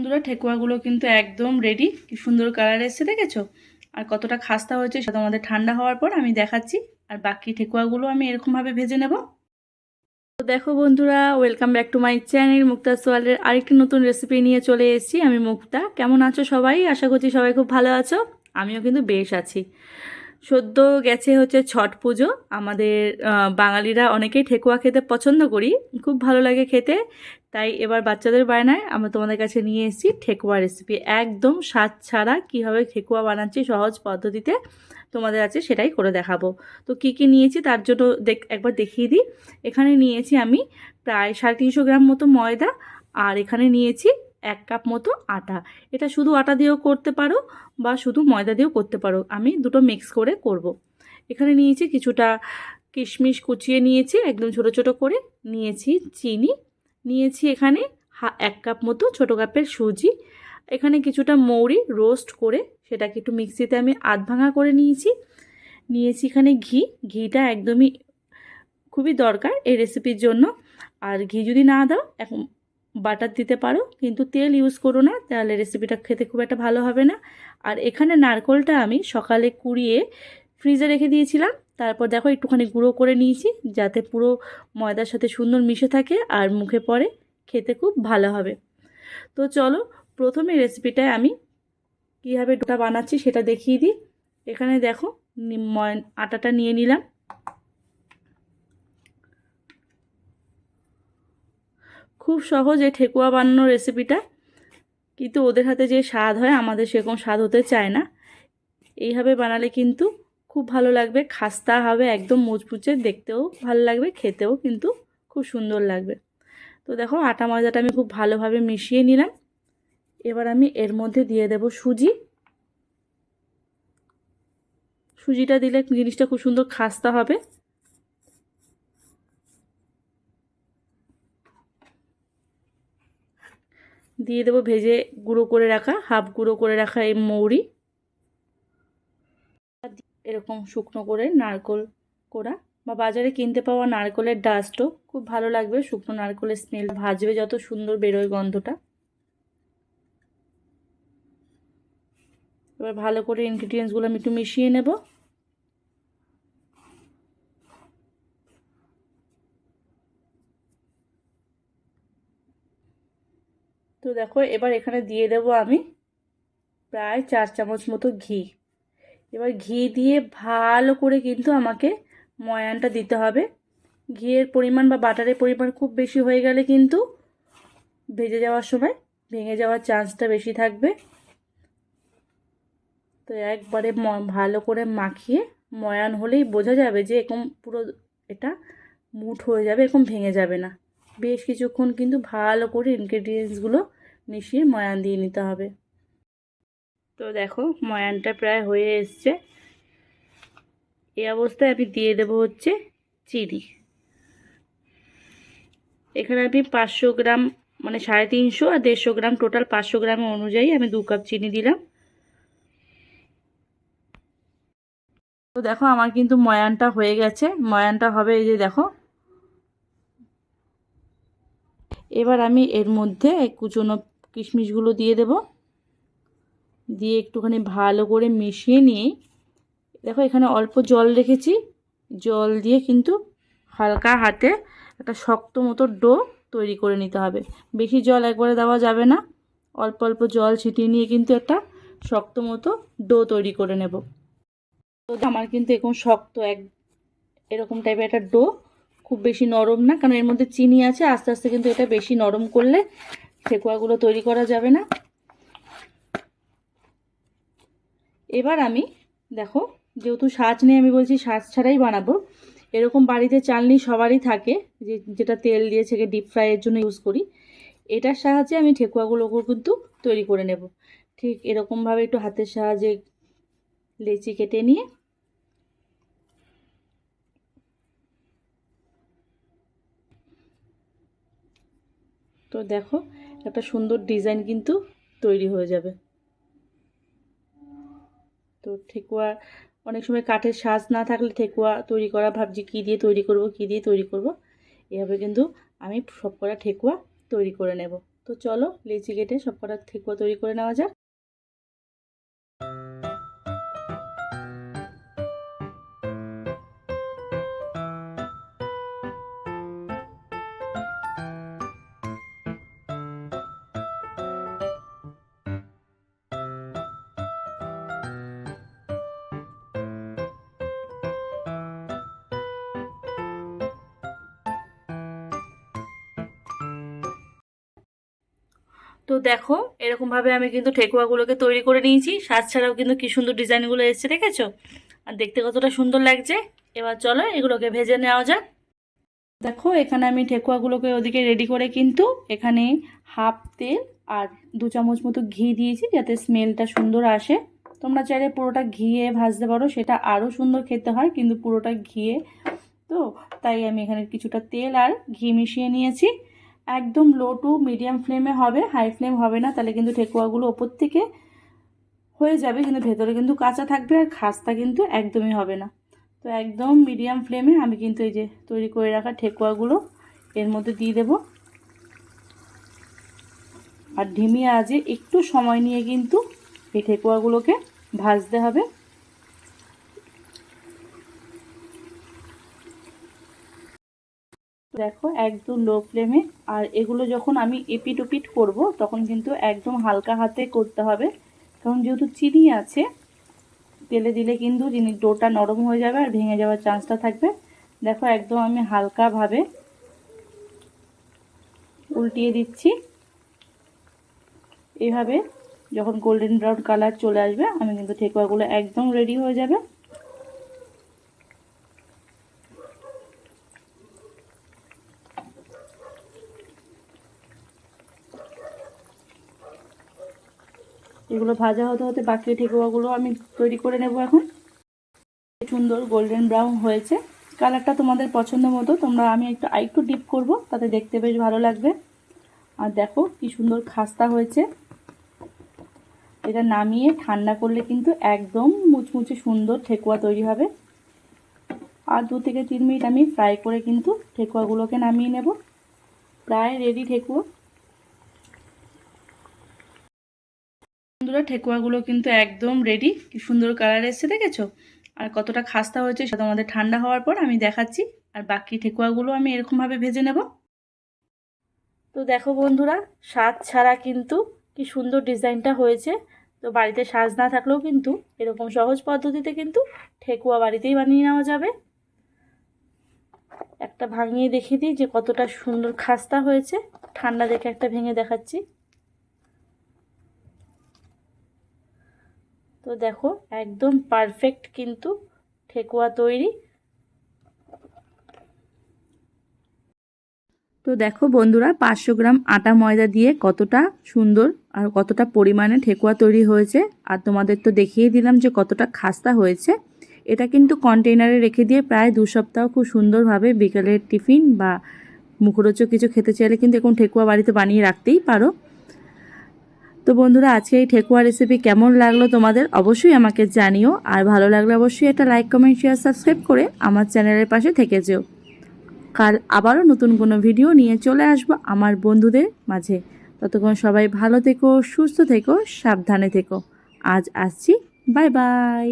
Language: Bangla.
বন্ধুরা, ঠেকুয়াগুলো কিন্তু একদম রেডি কি সুন্দর কালার এসছে, দেখেছ? আর কতটা খাস্তা হয়েছে সেটা আমাদের ঠান্ডা হওয়ার পর আমি দেখাচ্ছি। আর বাকি ঠেকুয়াগুলো আমি এরকমভাবে ভেজে নেব। তো দেখো বন্ধুরা welcome back to my channel মুক্তা সোয়ালের আরেকটি নতুন রেসিপি নিয়ে চলে এসেছি আমি, মুক্তা। কেমন আছো সবাই? আশা করছি সবাই খুব ভালো আছো। আমিও কিন্তু বেশ আছি। সদ্য গেছে হচ্ছে ছট পুজো। আমাদের বাঙালিরা অনেকেই ঠেকুয়া খেতে পছন্দ করি। খুব ভালো লাগে খেতে। তাই এবার বাচ্চাদের বায়নায় আমি তোমাদের কাছে নিয়ে এসেছি ঠেকুয়া রেসিপি একদম স্বাদ ছাড়া কীভাবে ঠেকুয়া বানাচ্ছি, সহজ পদ্ধতিতে তোমাদের আছে সেটাই করে দেখাবো। তো কি কি নিয়েছি তার জন্য দেখ একবার দেখিয়ে দিই। এখানে নিয়েছি আমি প্রায় সাড়ে তিনশো গ্রাম মতো ময়দা আর এখানে নিয়েছি এক কাপ মতো আটা। এটা শুধু আটা দিয়েও করতে পারো বা শুধু ময়দা দিয়েও করতে পারো। আমি দুটো মিক্স করে করব। এখানে নিয়েছি কিছুটা কিশমিশ কুচিয়ে নিয়েছি, একদম ছোট ছোট করে। নিয়েছি চিনি নিয়েছি এখানে এক কাপ মতো ছোটো কাপের সুজি। এখানে কিছুটা মৌরি রোস্ট করে সেটাকে একটু মিক্সিতে আমি আধ ভাঙা করে নিয়েছি। নিয়েছি এখানে ঘি। ঘিটা একদমই খুবই দরকার এই রেসিপির জন্য। আর ঘি যদি না দাও, এখন বাটার দিতে পারো, কিন্তু তেল ইউজ করো না, তাহলে রেসিপিটা খেতে খুব একটা ভালো হবে না। আর এখানে নারকোলটা আমি সকালে কুড়িয়ে ফ্রিজে রেখে দিয়েছিলাম। তারপর দেখো একটুখানি গুঁড়ো করে নিয়েছি, যাতে পুরো ময়দার সাথে সুন্দর মিশে থাকে আর মুখে পড়ে খেতে খুব ভালো হবে। তো চলো প্রথমে রেসিপিটায় আমি কীভাবে ডোটা বানাচ্ছি সেটা দেখিয়ে দিই। এখানে দেখো আটাটা নিয়ে নিলাম। খুব সহজ ঠেকুয়া বানানোর রেসিপিটা কিন্তু ওদের হাতে যে স্বাদ হয়, আমাদের সেরকম স্বাদ হতে চায় না। এইভাবে বানালে কিন্তু খুব ভালো লাগবে। খাস্তা হবে একদম মুচমুচে দেখতেও ভালো লাগবে, খেতেও কিন্তু খুব সুন্দর লাগবে। তো দেখো, আটা ময়দাটা আমি খুব ভালোভাবে মিশিয়ে নিলাম। এবার আমি এর মধ্যে দিয়ে দেব সুজি। সুজিটা দিলে জিনিসটা খুব সুন্দর খাস্তা হবে। দিয়ে দেবো ভেজে গুঁড়ো করে রাখা, হাফ গুঁড়ো করে রাখা এই মৌরি। এরকম শুকনো করে নারকোল কোড়া বা বাজারে কিনতে পাওয়া নারকোলের ডাস্টও খুব ভালো লাগবে। শুকনো নারকোলের স্মেল ভাজবে যত সুন্দর বেরোয় গন্ধটা। এবার ভালো করে ইনগ্রিডিয়েন্টসগুলো আমি একটু মিশিয়ে নেব। তো দেখো, এবার এখানে দিয়ে দেব আমি প্রায় চার চামচ মতো ঘি। এবার ঘি দিয়ে ভালো করে কিন্তু আমাকে ময়ানটা দিতে হবে। ঘিয়ের পরিমাণ বা বাটারের পরিমাণ খুব বেশি হয়ে গেলে কিন্তু ভেজে যাওয়ার সময় ভেঙে যাওয়ার চান্সটা বেশি থাকবে। তো একবারে ভালো করে মাখিয়ে ময়ান হলেই বোঝা যাবে যে এরকম পুরো এটা মুঠ হয়ে যাবে, এরকম ভেঙে যাবে না। বেশ কিছুক্ষণ কিন্তু ভালো করে ইনগ্রেডিয়েন্টসগুলো মিশিয়ে ময়ান দিয়ে নিতে হবে। তো দেখো, ময়ানটা প্রায় হয়ে এসছে। এই অবস্থায় আমি দিয়ে দেবো হচ্ছে চিনি। এখানে আমি পাঁচশো গ্রাম মানে সাড়ে তিনশো আর দেড়শো গ্রাম, টোটাল পাঁচশো গ্রাম অনুযায়ী আমি দু কাপ চিনি দিলাম। তো দেখো, আমার কিন্তু ময়ানটা হয়ে গেছে। ময়ানটা হবে এই যে দেখো। এবার আমি এর মধ্যে কুচনো কিশমিশগুলো দিয়ে দেব। দিয়ে একটুখানি ভালো করে মিশিয়ে নিয়ে, দেখো এখানে অল্প জল রেখেছি। জল দিয়ে কিন্তু হালকা হাতে একটা শক্ত মতো ডো তৈরি করে নিতে হবে। বেশি জল একবারে দেওয়া যাবে না। অল্প অল্প জল ছিটিয়ে নিয়ে কিন্তু একটা শক্ত মতো ডো তৈরি করে নেব। তো আমার কিন্তু এরকম শক্ত এক, এরকম টাইপের একটা ডো খুব বেশি নরম না, কারণ এর মধ্যে চিনি আছে, আস্তে আস্তে কিন্তু এটা বেশি নরম করলে ঠেকুয়াগুলো তৈরি করা যাবে না। এবার আমি, দেখো, যেহেতু সাজ নেই, আমি বলছি সাজ ছাড়াই বানাবো। এরকম বাড়িতে চালনি সবারই থাকে, যে যেটা তেল দিয়ে ছেঁকে ডিপ ফ্রাইয়ের জন্য ইউজ করি। এটার সাহায্যে আমি ঠেকুয়াগুলোকে কিন্তু তৈরি করে নেব। ঠিক এরকমভাবে একটু হাতের সাহায্যে লেচি কেটে নিয়ে। তো দেখো, একটা সুন্দর ডিজাইন কিন্তু তৈরি হয়ে যাবে। তো ঠেকুয়া, অনেক সময় কাঠের সাজ না থাকলে ঠেকুয়া তৈরি করা, ভাবছি কী দিয়ে তৈরি করব, কী দিয়ে তৈরি করব। এভাবে কিন্তু আমি সব কটা ঠেকুয়া তৈরি করে নেব। তো চলো, লেচি কেটে সব কটা ঠেকুয়া তৈরি করে নেওয়া যাক। তো দেখো, এরকমভাবে আমি কিন্তু ঠেকুয়াগুলোকে তৈরি করে নিয়েছি। সাজ ছাড়াও কিন্তু কি সুন্দর ডিজাইনগুলো এসছে, দেখেছ? আর দেখতে কতটা সুন্দর লাগছে। এবার চলো, এগুলোকে ভেজে নেওয়া যাক। দেখো, এখানে আমি ঠেকুয়াগুলোকে ওদিকে রেডি করে কিন্তু এখানে হাফ তেল আর দু চামচ মতো ঘি দিয়েছি যাতে স্মেলটা সুন্দর আসে। তোমরা চাইলে পুরোটা ঘিয়ে ভাজতে পারো, সেটা আরও সুন্দর খেতে হয়, কিন্তু পুরোটা ঘিয়ে তো, তাই আমি এখানে কিছুটা তেল আর ঘি মিশিয়ে নিয়েছি। একদম লো টু মিডিয়াম ফ্লেমে হবে হাই ফ্লেম হবে না, তাহলে কিন্তু ঠেকুয়াগুলো ওপর থেকে হয়ে যাবে, কিন্তু ভেতরে কিন্তু কাঁচা থাকবে আর খাস্তা কিন্তু একদমই হবে না। তো একদম মিডিয়াম ফ্লেমে আমি কিন্তু এই যে তৈরি করে রাখা ঠেকুয়াগুলো এর মধ্যে দিয়ে দেব। আর ঢিমি আজে একটু সময় নিয়ে কিন্তু এই ঠেকুয়াগুলোকে ভাজতে হবে। দেখো একদম লো ফ্লেমে আর এগুলো যখন আমি এপিট ওপিট করব, তখন কিন্তু একদম হালকা হাতে করতে হবে। কারণ যেহেতু চিনি আছে, তেলে দিলে কিন্তু জিনিস ডোটা নরম হয়ে যাবে আর ভেঙে যাওয়ার চান্সটা থাকবে। দেখো একদম আমি হালকাভাবে উল্টিয়ে দিচ্ছি। এভাবে যখন গোল্ডেন ব্রাউন কালার চলে আসবে, আমি কিন্তু ঠেকুয়াগুলো একদম রেডি হয়ে যাবে। এগুলো ভাজা হতে হতে বাকি ঠেকুয়াগুলো আমি তৈরি করে নেব এখন। সুন্দর গোল্ডেন ব্রাউন হয়েছে। কালারটা তোমাদের পছন্দ মতো, তোমরা আমি একটু, আরেকটু ডিপ করব, তাতে দেখতে বেশ ভালো লাগবে। আর দেখো কি সুন্দর খাস্তা হয়েছে। এটা নামিয়ে ঠান্ডা করলে কিন্তু একদম মুচমুচে সুন্দর ঠেকুয়া তৈরি হবে। আর দু থেকে তিন মিনিট আমি ফ্রাই করে কিন্তু ঠেকুয়াগুলোকে নামিয়ে নেব। প্রায় রেডি ঠেকুয়া। বন্ধুরা, ঠেকুয়াগুলো কিন্তু একদম রেডি কি সুন্দর কালার এসছে, দেখেছ? আর কতটা খাস্তা হয়েছে সেটা আমাদের ঠান্ডা হওয়ার পর আমি দেখাচ্ছি। আর বাকি ঠেকুয়াগুলো আমি এরকমভাবে ভেজে নেব। তো দেখো বন্ধুরা, স্বাদ ছাড়া কিন্তু কি সুন্দর ডিজাইনটা হয়েছে। তো বাড়িতে সাজ না থাকলেও কিন্তু এরকম সহজ পদ্ধতিতে কিন্তু ঠেকুয়া বাড়িতেই বানিয়ে নেওয়া যাবে। একটা ভাঙিয়ে দেখিয়ে দিই যে কতটা সুন্দর খাস্তা হয়েছে। ঠান্ডা দেখে একটা ভেঙে দেখাচ্ছি। তো দেখো, একদম পারফেক্ট কিন্তু ঠেকুয়া তৈরি। তো দেখো বন্ধুরা, পাঁচশো গ্রাম আটা ময়দা দিয়ে কতটা সুন্দর আর কতটা পরিমাণে ঠেকুয়া তৈরি হয়েছে। আর তোমাদের তো দেখিয়ে দিলাম যে কতটা খাস্তা হয়েছে। এটা কিন্তু কন্টেইনারে রেখে দিয়ে প্রায় দু সপ্তাহ খুব সুন্দরভাবে বিকেলের টিফিন বা মুখরোচক কিছু খেতে চাইলে কিন্তু এখন ঠেকুয়া বাড়িতে বানিয়ে রাখতেই পারো। তো বন্ধুরা, আজকে এই ঠেকুয়া রেসিপি কেমন লাগল তোমাদের অবশ্যই আমাকে জানিও। আর ভালো লাগলে অবশ্যই একটা লাইক কমেন্ট শেয়ার সাবস্ক্রাইব করে আমার চ্যানেলের পাশে থেকে যেও। কাল আবারও নতুন কোনো ভিডিও নিয়ে চলে আসব আমার বন্ধুদের মাঝে। ততক্ষণ সবাই ভালো থেকো, সুস্থ থেকো, সাবধানে থেকো। আজ আসছি। Bye bye